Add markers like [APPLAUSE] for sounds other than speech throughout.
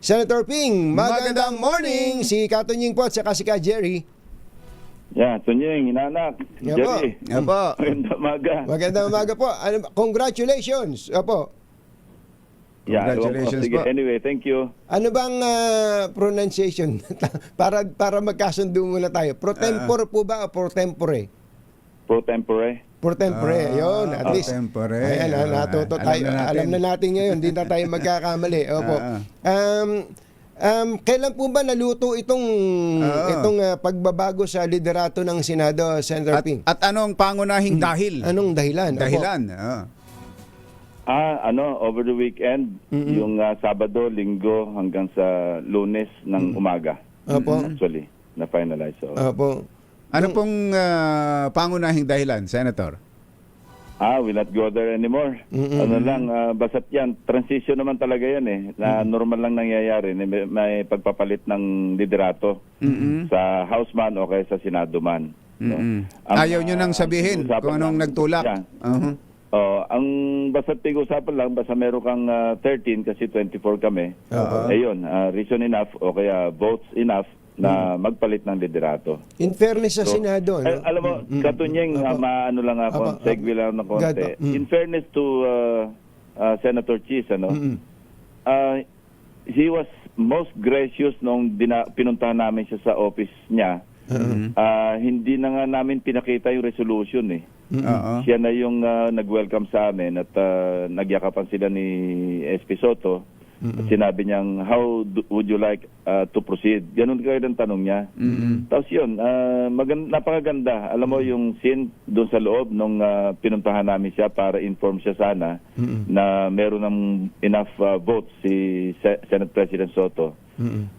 Senator Ping, magandang Magandang morning! Si Katunying po at saka si Ka Jerry. Yan, Tunying, inanak, Yan Jerry. Opo. Maganda umaga. Magandang umaga po. Ano, congratulations! Opo. Yeah, Congratulations sige, po. Anyway, thank you. Ano bang ah, pronunciation? [LAUGHS] para para magkasundo muna tayo. Pro tempore po ba o pro tempore? Pro tempore. Pro tempore, Ah, yun. At least. tempore. Ayan, Ah, natuto alam tayo. na natin. Alam na natin ngayon. Hindi na tayo magkakamali. [LAUGHS] Opo. Ah. Um, um, kailan po ba naluto itong Oo. itong ah, pagbabago sa liderato ng Senado, Senator At, Ping? at anong pangunahing dahil? Anong dahilan? Dahilan. ah. Ah, ano, over the weekend, yung ah, Sabado, Linggo, hanggang sa Lunes ng umaga. Opo. Actually, na-finalize. So. Opo. Ano pong ah, pangunahing dahilan, Senator? Ah, will not go there anymore. Ano lang, ah, basta't yan, transition naman talaga yan eh, na normal lang nangyayari, na may, may pagpapalit ng liderato sa House man o kaya sa Senado man. Mm-mm. Ang, Ayaw nyo nang sabihin pinag-usapan kung anong lang- nagtulak. Yeah. Uh-huh. Oh, ang basta pag-usapan lang, basta meron kang ah, 13 kasi 24 kami. Oo. Ayun, ah, reason enough o kaya votes enough na magpalit ng liderato. In fairness sa So, Senado, Al- no? alam mo, katunyeng, Apo. ah, maano lang ako, Apo, segue lang ng konti. Gato. Mm. In fairness to ah, ah, Senator Cheese, ano, ah, he was most gracious nung dina, pinuntahan namin siya sa office niya. Ah, hindi na nga namin pinakita yung resolution eh. Oo. Siya na yung ah, nag-welcome sa amin at ah, nagyakapan sila ni SP Soto. At sinabi niyang, how do- would you like ah, to proceed? Ganun kayo ng tanong niya. Tapos yun, ah, magan- napakaganda. Alam mo yung scene doon sa loob nung ah, pinuntahan namin siya para inform siya sana na meron ng enough ah, votes si Se- Senate President Soto.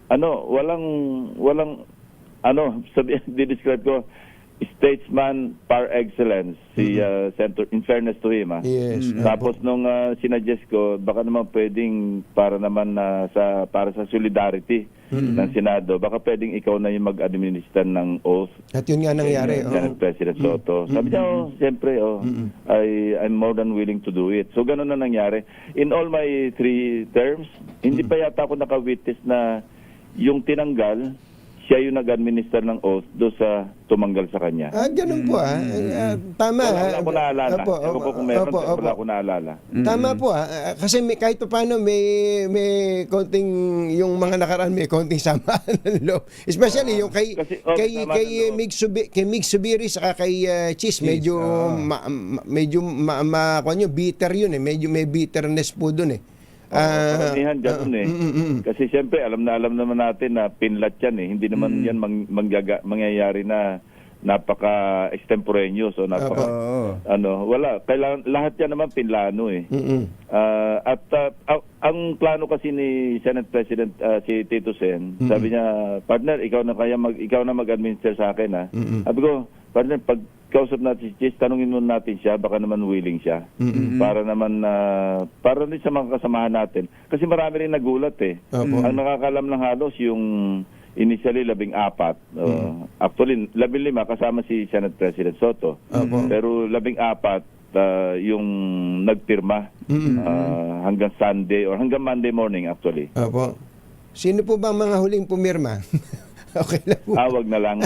Ano, walang walang ano, [LAUGHS] sabi [LAUGHS] di-describe ko statesman par excellence si uh, Senator in fairness to him ah. Yes. Tapos nung uh, sinadjust ko baka naman pwedeng para naman na sa para sa solidarity ng Senado baka pwedeng ikaw na yung mag-administer ng oath At yun nga nangyari. oo. Senate President Soto. Sabi niya, oh, siyempre, oh, I, I'm more than willing to do it. So, ganun na nangyari. In all my three terms, hindi pa yata ako nakawitness na yung tinanggal, siya yung nag-administer ng oath do sa tumanggal sa kanya. Ah, ganun po ah. Ah, tama. Wala, wala ah. ako naalala. Opo, Ewan ko opo, kung meron, opo, pero wala opo. ako naalala. Tama po ah. Ah, Kasi may, kahit pa paano may may konting yung mga nakaraan may konting samaan [LAUGHS] ng loob. Especially yung kay Kasi, oh, kay sama kay ng loob. Mig Subi, kay Mig Subiri saka kay uh, Cheese medyo ma, ma- medyo ma, ma kuwan yun, bitter yun eh. Medyo may bitterness po doon eh. Ah, karamihan ganun eh. Kasi siyempre, alam na alam naman natin na pinlat yan eh. Hindi naman yan mang, manggaga, mangyayari na napaka-extemporaneous o napaka... Oo. Ano, wala. Kailangan, lahat yan naman pinlano eh. mm-mm. Ah, at ah, ang- plano kasi ni Senate President ah, si Tito Sen, sabi niya, partner, ikaw na kaya mag ikaw na mag-administer sa akin ha. Sabi ko, partner, pag kausap natin si Chase, tanungin muna natin siya, baka naman willing siya. Para naman na para rin sa mga kasamahan natin. Kasi marami rin nagulat eh. Opo. Ang nakakalam ng halos yung initially labing apat. Oh, Actually, labing lima kasama si Senate President Soto. Opo. Pero labing apat ah, yung nagpirma ah, hanggang Sunday or hanggang Monday morning actually. Opo. Sino po ba ang mga huling pumirma? [LAUGHS] okay lang po. Awag na lang.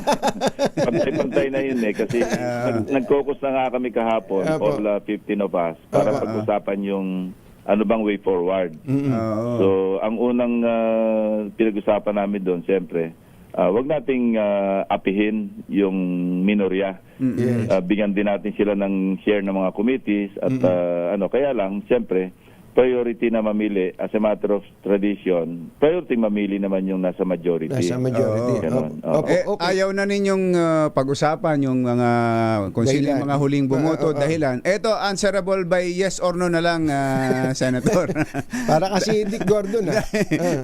Pantay-pantay na yun eh kasi nag- nag-focus na nga kami kahapon Apo. all ah, 15 of us para Apo. pag-usapan yung ano bang way forward. Oo. So, ang unang ah, pinag-usapan namin doon, siyempre, ah, wag nating ah, apihin yung minorya. Yes. Ah, bigyan din natin sila ng share ng mga committees at ah, ano, kaya lang, siyempre, priority na mamili as a matter of tradition, priority mamili naman yung nasa majority. Nasa majority. Oo. Ganun. Oo. opo, Eh, okay. ayaw na ninyong uh, pag-usapan yung mga kung sino yung Dahilan. mga huling Ah, bumoto ah, ah. dahilan. Ito answerable by yes or no na lang ah, [LAUGHS] senator. Para kasi Dick Gordon ah. Ah.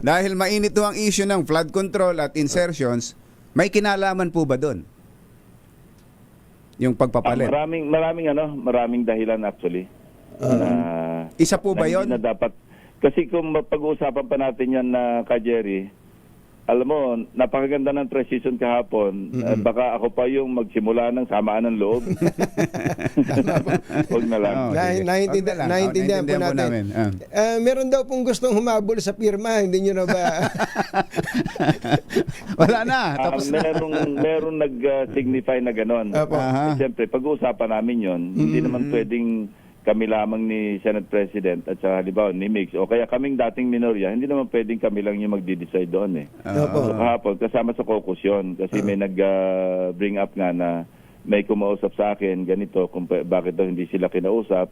[LAUGHS] Dahil mainit to ang issue ng flood control at insertions, may kinalaman po ba doon? Yung Ah, pagpapalit. maraming maraming ano, maraming dahilan actually. Na Isa po ba na yon? Na dapat kasi kung pag-uusapan pa natin yan na ka Jerry, alam mo, napakaganda ng transition kahapon. Eh, baka ako pa yung magsimula ng samaan ng loob. [LAUGHS] Huwag na lang. Na, sige. naintindihan, na lang. naintindihan Oo, po natin. namin. Ah, meron daw pong gustong humabol sa pirma, hindi nyo na ba? [LAUGHS] Wala na, tapos na. merong, merong nag-signify na gano'n. Aha. Eh, Siyempre, pag-uusapan namin yon hindi naman pwedeng kami lamang ni Senate President at sa halimbawa ni Mix. O kaya kaming dating minorya, hindi naman pwedeng kami lang yung magdi-decide doon eh. Opo. So, kahapon, kasama sa caucus yun kasi may nag-bring up nga na may kumausap sa akin ganito kung pa- bakit daw hindi sila kinausap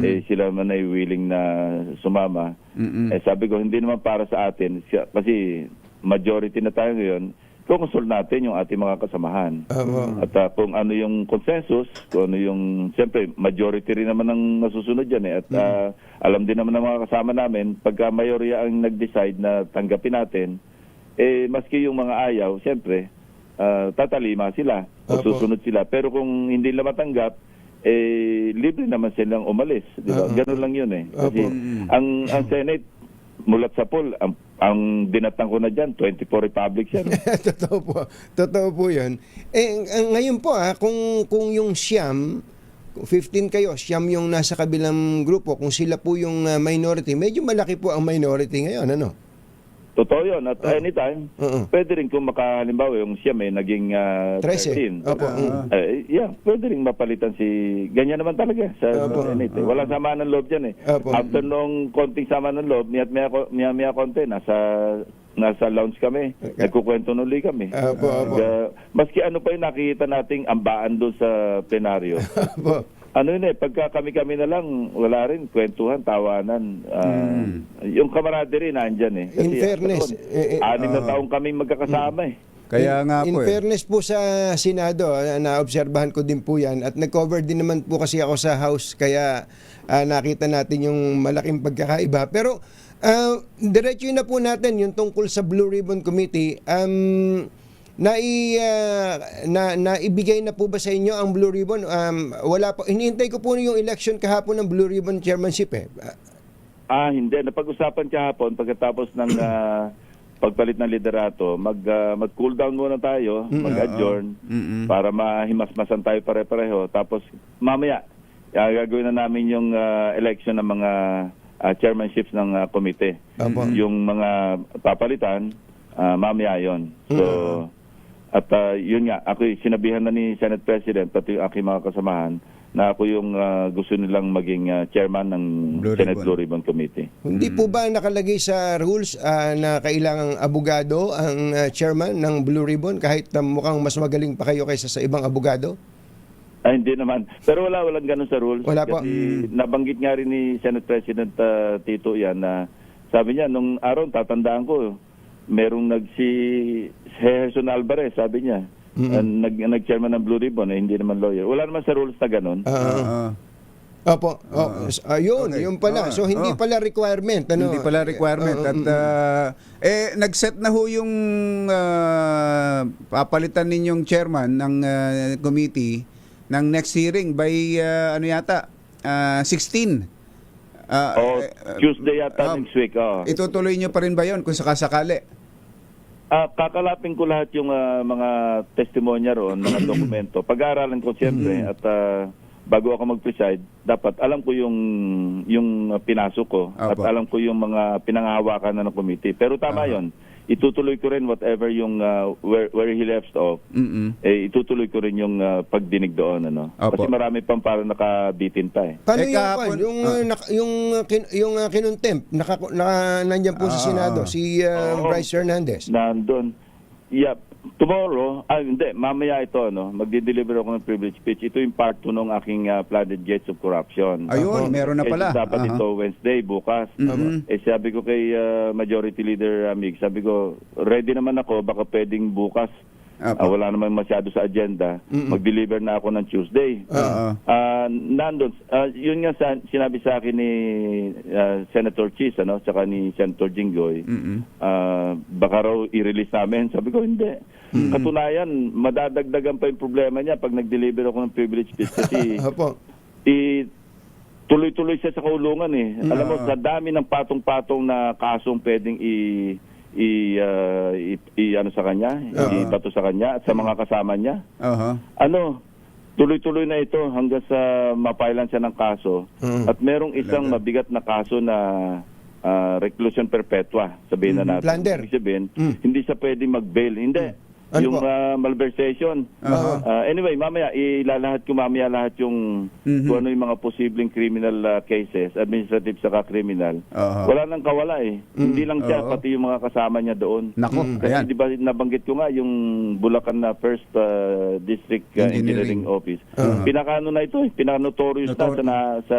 eh sila man ay willing na sumama. Eh sabi ko hindi naman para sa atin kasi majority na tayo ngayon kukonsult natin yung ating mga kasamahan Opo. at ah, kung ano yung consensus, kung ano yung, siyempre, majority rin naman ang nasusunod dyan eh. At ah, alam din naman ng mga kasama namin, pagka mayorya ang nag-decide na tanggapin natin, eh, maski yung mga ayaw, siyempre, ah, tatalima sila o susunod sila. Pero kung hindi nila matanggap, eh, libre naman silang umalis. Di ba? Ganun lang yun eh. Kasi Opo. ang, ang Senate, mulat sa poll, ang, ang dinatang ko na dyan, 24 Republics yan. [LAUGHS] Totoo po. Totoo po yun. Eh, ngayon po ah, kung, kung yung kung 15 kayo, siyam yung nasa kabilang grupo, kung sila po yung ah, minority, medyo malaki po ang minority ngayon, ano? Totoo yun. At anytime, Oo. pwede rin kung makahalimbawa yung siya may naging uh, 13. 13. Opo. Ah. Eh, yeah, pwede rin mapalitan si... Ganyan naman talaga sa Opo. Senate. eh. Walang sama ng loob dyan eh. Opo. After nung konting sama ng loob, miyat maya, maya, maya konti, nasa nasa lounge kami. Nagkukwento nuli kami. Opo, opo. Nag- maski ano pa yung nakikita nating ambaan doon sa plenaryo. [LAUGHS] Opo. Ano yun eh, pagka kami-kami na lang, wala rin kwentuhan, tawanan. Ah, Yung camaraderie nandyan eh. In fairness, all, eh, eh, anim na taong kami magkakasama eh. Kaya nga in po eh. fairness po sa Senado, ah, naobserbahan ko din po yan at nag-cover din naman po kasi ako sa House kaya ah, nakita natin yung malaking pagkakaiba. Pero uh, diretso na po natin yung tungkol sa Blue Ribbon Committee. Um, ah, na, naibigay na po ba sa inyo ang Blue Ribbon? Um, wala po. Hinihintay ko po yung election kahapon ng Blue Ribbon Chairmanship eh. Ah, hindi. Napag-usapan kahapon pagkatapos ng [CLEARS THROAT] ah, pagpalit ng liderato, mag, ah, mag-cool down muna tayo, mag-adjourn Mm-mm. para mahimasmasan tayo pare-pareho. Tapos mamaya, ah, gagawin na namin yung ah, election ng mga ah, chairmanships ng ah, komite. Opo. Yung mga papalitan, ah, mamaya yon. So, at ah, yun nga, ako sinabihan na ni Senate President pati yung aking mga kasamahan na ako yung ah, gusto nilang maging ah, chairman ng Blue Senate Ribbon. Blue Ribbon Committee. Hindi po ba nakalagay sa rules ah, na kailangang abogado ang ah, chairman ng Blue Ribbon kahit ah, mukhang mas magaling pa kayo kaysa sa ibang abogado? Ay, hindi naman. Pero wala, walang ganun sa rules. Wala po. Kasi nabanggit nga rin ni Senate President ah, Tito yan na sabi niya, nung araw, tatandaan ko, merong nag si Gerson Alvarez, sabi niya, ah, nag, nag-chairman ng Blue Ribbon, eh, hindi naman lawyer. Wala naman sa rules na ganun. Oo. Opo. Oh, s- ayun, Okay. yun pala. Ah, So hindi oh. pala requirement ano. Hindi pala requirement. Eh, At ah, eh, nag-set na ho yung ah, papalitan ninyong chairman ng ah, committee ng next hearing by ah, ano yata ah, 16. Ah, o eh, Tuesday yata ah, next week. Oh. Itutuloy nyo pa rin ba yon kung sakasakali? Ah, kakalapin ko lahat yung ah, mga testimonya roon, mga [CLEARS THROAT] dokumento. Pag-aaralan ko siyempre at ah, bago ako mag-preside, dapat alam ko yung yung pinasok ko at Apo. alam ko yung mga pinangahawakan na ng committee. Pero tama 'yon. Itutuloy ko rin whatever yung ah, where, where he left off. Mm-mm. Eh itutuloy ko rin yung ah, pagdinig doon ano. Apo. Kasi marami pang parang nakabitin pa eh. Paano Eh, yung kahapon- yung ah. uh, nak- yung uh, kin, yung uh, kinontempt naka, naka nandiyan po sa Ah, Senado si uh. Bryce Hernandez. Nandun. Yeah, tomorrow, ah hindi, mamaya ito, no, magdi-deliver ako ng privilege speech. Ito yung part 2 ng aking ah, flooded gates of corruption. Ayun, meron na Eh, pala. dapat Aha. ito Wednesday, bukas. Mhm. Eh sabi ko kay ah, Majority Leader Amig, sabi ko, ready naman ako, baka pwedeng bukas. Apo. Ah, wala naman masyado sa agenda. Mag-deliver na ako ng Tuesday. Oo. Ah, nandun, ah, yun nga sa, sinabi sa akin ni ah, Senator Cheese, ano, tsaka ni Senator Jinggoy, Mm-mm. ah, baka raw i-release namin. Sabi ko, hindi. Katunayan, madadagdagan pa yung problema niya pag nag-deliver ako ng privilege speech kasi [LAUGHS] Opo. i tuloy-tuloy siya sa kaulungan eh. Alam mo, sa dami ng patong-patong na kasong pwedeng i, i, ah, i, i- ano sa kanya, ibato sa kanya at sa mga kasama niya. Oho. Ano, tuloy-tuloy na ito hanggang sa mapailan siya ng kaso. Mm. At merong isang mabigat na kaso na ah, reclusion perpetua, sabihin na natin. Plunder. Sabihin, Mm. hindi siya pwede mag-bail. Hindi. Ano yung po? ah, malversation. Aha. Ah, anyway, mamaya, ilalahat ko mamaya lahat yung Mhm. kung ano yung mga posibleng criminal ah, cases, administrative saka criminal. Aha. Wala nang kawala eh. Hindi lang siya, Oo. pati yung mga kasama niya doon. Nako, Kasi ayan. di ba nabanggit ko nga yung Bulacan na First uh, District uh, Engineering. Engineering, Office. Uh-huh. Pinakano na ito eh, pinaka-notorious na Notor- sa, na, sa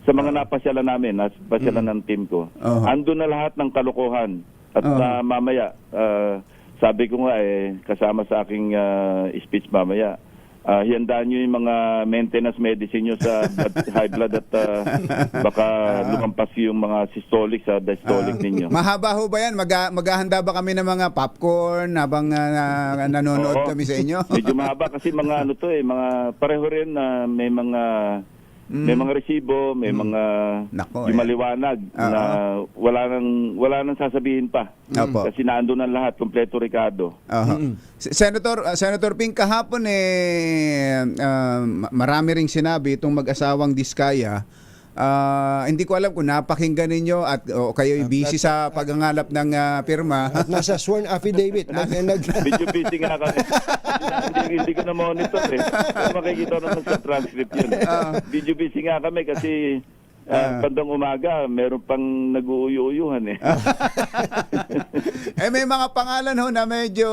sa mga napasyalan namin, napasyalan ng team ko. Uh-huh. Ando na lahat ng kalokohan. At Uh-huh. uh, mamaya, uh, sabi ko nga eh, kasama sa aking uh, speech mamaya, uh, hiandaan nyo yung mga maintenance medicine nyo sa [LAUGHS] blood- high blood at uh, baka lumampas yung mga systolic sa diastolic ninyo. Mahaba ho ba yan? Mag- maghahanda ba kami ng mga popcorn habang ah, na- nanonood Oo. kami sa inyo? Medyo mahaba kasi mga ano to eh, mga pareho rin na may mga may mga resibo, may mga Mm. Nako, yung ayan. maliwanag Oo. na wala nang wala nang sasabihin pa. Opo. Kasi naandun na lahat, kompleto Ricardo. Aha. S- Senator ah, Senator Ping kahapon eh ma- marami ring sinabi itong mag-asawang Diskaya. Ah, hindi ko alam kung napakinggan ninyo at o kayo busy sa pagangalap ng ah, pirma. At nasa sworn affidavit. [LAUGHS] Nag, Medyo busy nga kami. hindi, hindi ko na monitor eh. Pero makikita naman sa transcript yun. Medyo busy nga kami kasi ah, bandang umaga, meron pang nag-uuyuyuhan eh. [LAUGHS] eh may mga pangalan ho na medyo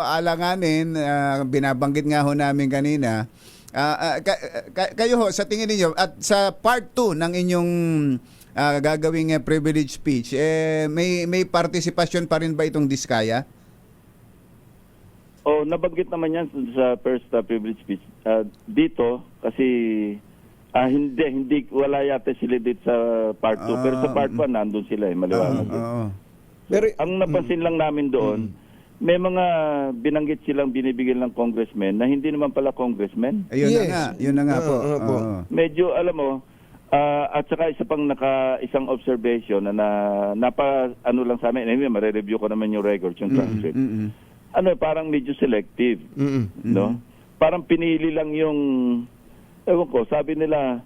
alanganin, ah, binabanggit nga ho namin kanina. Ka- kayo ho, sa tingin ninyo, at sa part 2 ng inyong ah, gagawing eh, privilege speech, eh, may, may partisipasyon pa rin ba itong Diskaya? Oh, nabanggit naman yan sa first uh, privilege speech. Ah, dito, kasi ah, hindi, hindi, wala yata sila dito sa part 2. Pero sa part 1, nandun sila eh, maliwanag. yun. Oo. pero, Ang napansin lang namin doon, may mga binanggit silang binibigyan ng congressmen na hindi naman pala congressmen. Ayun Yes. na nga, yun na nga po. Oo, oo po. Oo. Medyo, alam mo, ah, at saka isa pang naka, isang observation na, na napa, ano lang sa amin, anyway, mare-review ko naman yung records, yung transcript. Mm-mm. Ano, parang medyo selective. mm no? Parang pinili lang yung ewan ko, sabi nila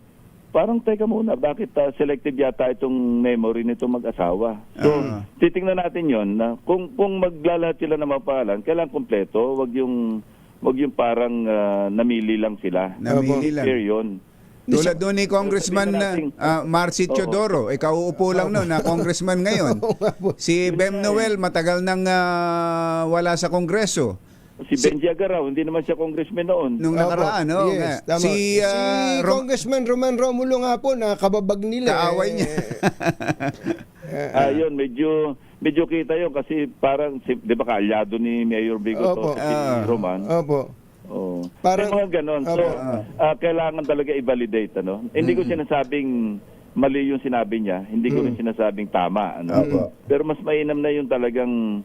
parang teka muna, bakit ah, selective yata itong memory nitong mag-asawa? So, Ah. titingnan natin 'yon na kung kung maglalahat sila ng mga pangalan, kailangan kompleto, wag yung wag yung parang ah, namili lang sila. Namili lang. Fair 'yon. Tulad doon ni Congressman na uh, Marcy Oo. Teodoro, ikaw uupo lang noon na congressman ngayon. [LAUGHS] Si Bem Noel matagal nang ah, wala sa kongreso. Si Benji Agaraw, hindi naman siya congressman noon. Nung Opo. nakaraan, no? Yes, Nga. tama. Si, ah, Rom- Congressman Roman Romulo nga po, nakababag nila. Kaaway eh. niya. [LAUGHS] Ah, yun, medyo medyo kita yun kasi parang si, 'di ba kaalyado ni Mayor Bigo Opo. to si Ah. Roman. Opo. Oh. Parang- May mga ganon. So, Opo. ah, kailangan talaga i-validate. Ano? Hindi ko sinasabing mali yung sinabi niya. Hindi ko rin sinasabing tama. Ano? Opo. Pero mas mainam na yung talagang,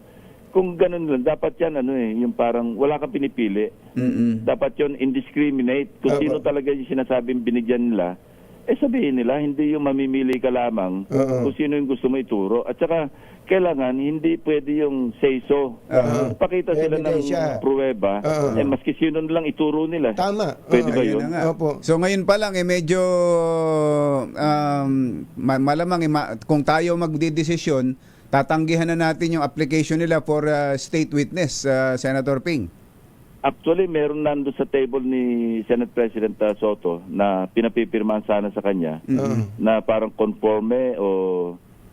kung ganun lang, dapat yan, ano eh, yung parang wala kang pinipili. Mm-mm. Dapat yun indiscriminate. Kung Opo. sino talaga yung sinasabing binigyan nila, eh sabihin nila, hindi yung mamimili ka lamang Oo. kung sino yung gusto mo ituro. At saka, kailangan, hindi pwede yung say-so. Oo. Pakita sila ng Ebidensya. pruweba. Oo. Eh, maski sino lang ituro nila. Tama. Pwede ba Ayun yun? na nga. Opo. So ngayon pa lang eh medyo um, ma- malamang eh, ma- kung tayo magdidesisyon, tatanggihan na natin yung application nila for uh, state witness, uh, Senator Ping. Actually, meron nando sa table ni Senate President uh, Soto na pinapipirmahan sana sa kanya Oo. na parang conforme o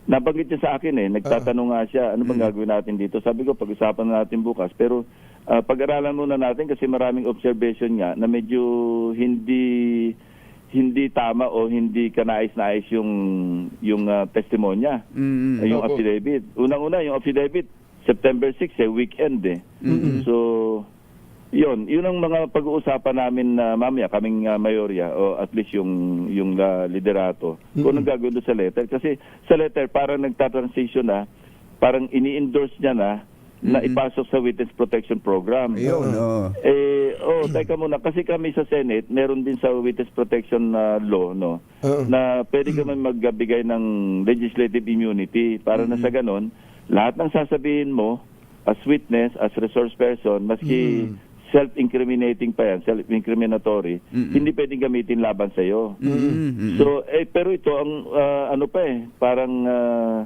nabanggit niya sa akin eh. Nagtatanong nga siya, ano bang gagawin natin dito? Sabi ko, pag-usapan na natin bukas. Pero ah, pag-aralan muna natin kasi maraming observation nga na medyo hindi hindi tama o hindi kanais-nais yung yung ah, testimonya. Mm. Eh, yung Opo. affidavit. Unang-una, yung affidavit, September 6, eh, weekend eh. So, yun, yun ang mga pag-uusapan namin na mamaya, kaming uh, mayorya, o at least yung, yung ah, liderato, kung anong gagawin sa letter. Kasi sa letter, parang nagta-transition na, parang ini-endorse niya na, na ipasok sa Witness Protection Program. Ayun, oo. Eh, oh, teka muna, kasi kami sa Senate, meron din sa Witness Protection uh, Law, no, Oo. na pwede kami magbigay ng legislative immunity. Para na sa ganon, lahat ng sasabihin mo, as witness, as resource person, maski self-incriminating pa yan, self-incriminatory, hindi pwedeng gamitin laban sa iyo. So, eh, pero ito, ang ah, ano pa eh, parang, ah,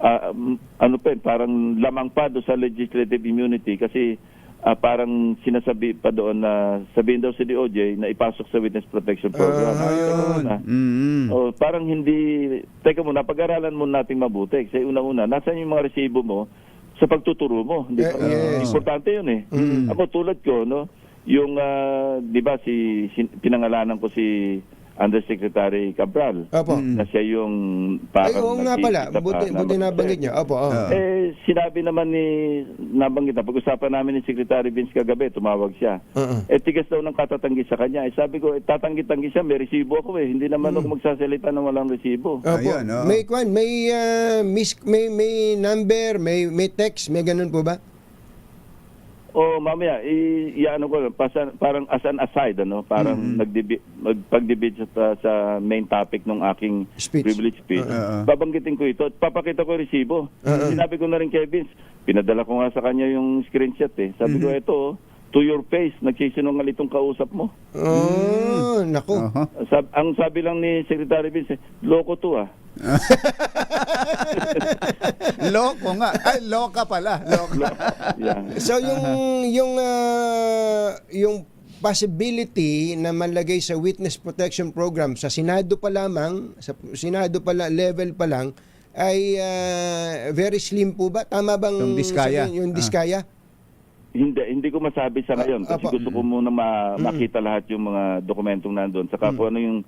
ah, um, ano pa parang lamang pa doon sa legislative immunity kasi ah, parang sinasabi pa doon na sabihin daw si DOJ na ipasok sa witness protection program. Ah, Ayun. Mm-mm. Oh, parang hindi, teka muna, pag-aralan mo nating mabuti. Kasi una-una, nasaan yung mga resibo mo sa pagtuturo mo? Di ba? Eh, yes. Importante yun eh. Ako tulad ko, no, yung, ah, di ba, si, si, pinangalanan ko si Undersecretary Cabral. Opo. Na siya yung Ay, parang oo nga pala. pa Buti, na buti nabanggit niyo. Opo, oo. Ah. Eh, sinabi naman ni, nabanggit na, pag-usapan namin ni Secretary Vince kagabi, tumawag siya. Oo. Eh, tigas daw ng katatanggi sa kanya. Eh, sabi ko, eh, tatanggi-tanggi siya, may resibo ako eh. Hindi naman ako magsasalita ng walang resibo. Opo. Ayun, oo. May kwan, may ah, mis- may may number, may may text, may ganun po ba? O mamaya, i, i-ano ko, lang, pasa, parang as an aside, ano, parang Mm-hmm. nagdebi- magpag-debate sa, sa main topic ng aking Speech. privilege speech. Oo. Babanggitin ko ito at papakita ko resibo. Uh-uh. Sinabi ko na rin kay Vince, pinadala ko nga sa kanya yung screenshot eh. Sabi ko, Mm-hmm. ito, oh, to your face, nagsisinungal itong kausap mo. Oh, Mm. nako. Aha. Sab- ang sabi lang ni Secretary Vince, loko to ah. [LAUGHS] Loko nga. Ay, loka pala. Loka. yeah. So yung yung ah, yung possibility na malagay sa witness protection program sa Senado pa lamang, sa Senado pala level pa lang ay ah, very slim po ba? Tama bang Yung diskaya. sabihin, Yung Ah. Hindi, hindi ko masabi sa ngayon kasi Apo. gusto ko muna ma- makita lahat yung mga dokumentong nandun. Saka kung ano yung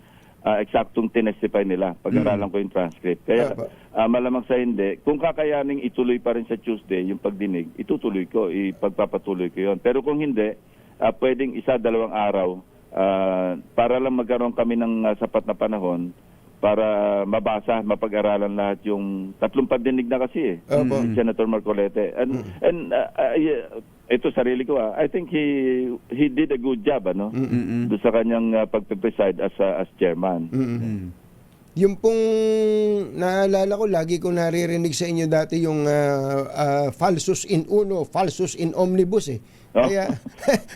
ah, eksaktong tinestify nila. Pag-aralan ko yung transcript. Kaya Apo. ah, malamang sa hindi, kung kakayaning ituloy pa rin sa Tuesday yung pagdinig, itutuloy ko, ipagpapatuloy ko yon. Pero kung hindi, ah, pwedeng isa, dalawang araw ah, para lang magkaroon kami ng ah, sapat na panahon para mabasa, mapag-aralan lahat yung tatlong pandinig na kasi eh. Si Senator Marcolete. And, and uh, uh, ito sarili ko ah, I think he he did a good job ano doon sa kanyang uh, pagpe-preside as uh, as chairman. Mm. Yung pong naalala ko, lagi ko naririnig sa inyo dati yung ah, ah, falsus in uno, falsus in omnibus eh. Oh. Kaya,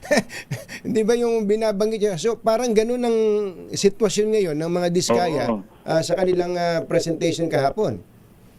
[LAUGHS] hindi ba yung binabanggit niya? So parang ganun ang sitwasyon ngayon ng mga diskaya Oo. ah, sa kanilang ah, presentation kahapon.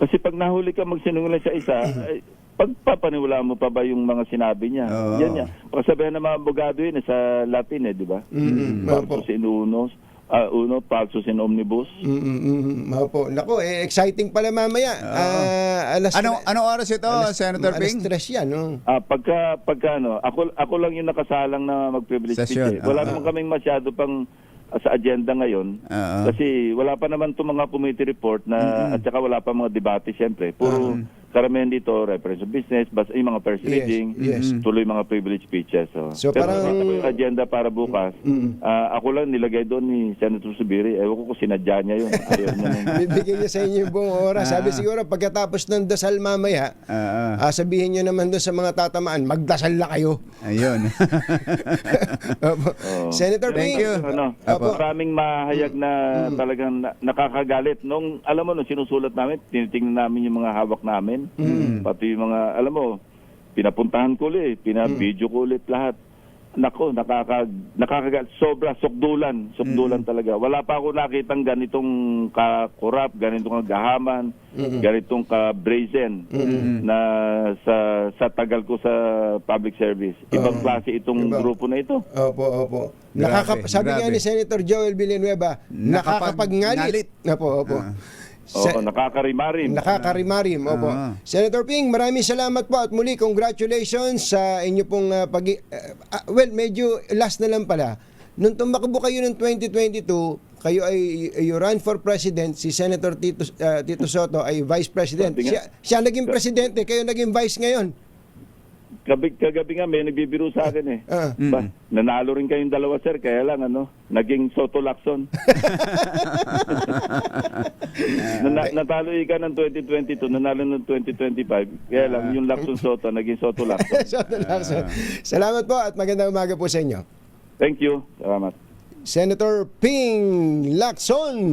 Kasi pag nahuli ka magsinungaling sa isa, ay, pagpapaniwala mo pa ba yung mga sinabi niya? Oo. Yan yan. Pagsabihan ng mga abogado yun eh, sa Latin eh, di ba? Mm, opo. Falsus in uno, ah, uno, falsus in omnibus. Mm, mm, mm, opo. Nako, eh, exciting pala mamaya. Ah, alas Ano anong oras ito, alas- Senator alas Ping? tres yan, no? Ah, pagka pagka ano, ako ako lang yung nakasalang na mag-privilege speech. Eh. Wala oo. naman kaming masyado pang ah, sa agenda ngayon. Oo. Kasi wala pa naman itong mga committee report na at saka wala pa mga debate siyempre. Puro karamihan dito reference of business, bas yung mga first Yes, reading, yes. tuloy mga privilege speeches. So, So, Pero parang- yung agenda para bukas. ah, ako lang nilagay doon ni Senator Subiri. Ewan ko kung sinadya niya yun. [LAUGHS] Ayaw niya Bibigyan niya sa inyo yung buong oras. Sabi siguro, pagkatapos ng dasal mamaya, Ah, ah. ah, sabihin niyo naman doon sa mga tatamaan, magdasal na kayo. ayun. [LAUGHS] [LAUGHS] Opo. Oo. Senator Thank you. Ano, Apo. maraming mahayag na talagang na- nakakagalit. Nung, alam mo, nung sinusulat namin, tinitingnan namin yung mga hawak namin. Pati yung mga, alam mo, pinapuntahan ko ulit, pinabidyo ko ulit lahat. Nako, nakaka, nakakagal, sobra, sukdulan, sukdulan talaga. Wala pa ako nakitang ganitong ka-corrupt, ganitong kagahaman, ganitong ka-brazen na sa sa tagal ko sa public service. Ibang klase itong Iba. grupo na ito. Opo, opo. Grabe, Nakaka- sabi nga grabe. ni Senator Joel Villanueva, nakakapag-ngalit. Nakapag-ngalit. Opo, opo. Ah. Sa- Oo, nakakarimarim. Nakakarimarim, opo. Ah. Senator Ping, maraming salamat po at muli congratulations sa inyo pong uh, pag ah, well, medyo last na lang pala. Nung tumakbo kayo ng 2022, kayo ay you run for president, si Senator Tito ah, Tito Soto ay vice president. Sabi nga- Siya, siya naging presidente, kayo naging vice ngayon. Gabi, kagabi nga may nagbibiro sa akin eh. Ah. Ba, nanalo rin kayong dalawa sir, kaya lang ano, naging Soto Lacson. [LAUGHS] Nana, natalo ka ng 2022, nanalo ng 2025, kaya lang yung Lacson Soto, naging Soto Lacson. [LAUGHS] Soto Lacson. Salamat po at magandang umaga po sa inyo. Thank you. Salamat. Senator Ping Lacson.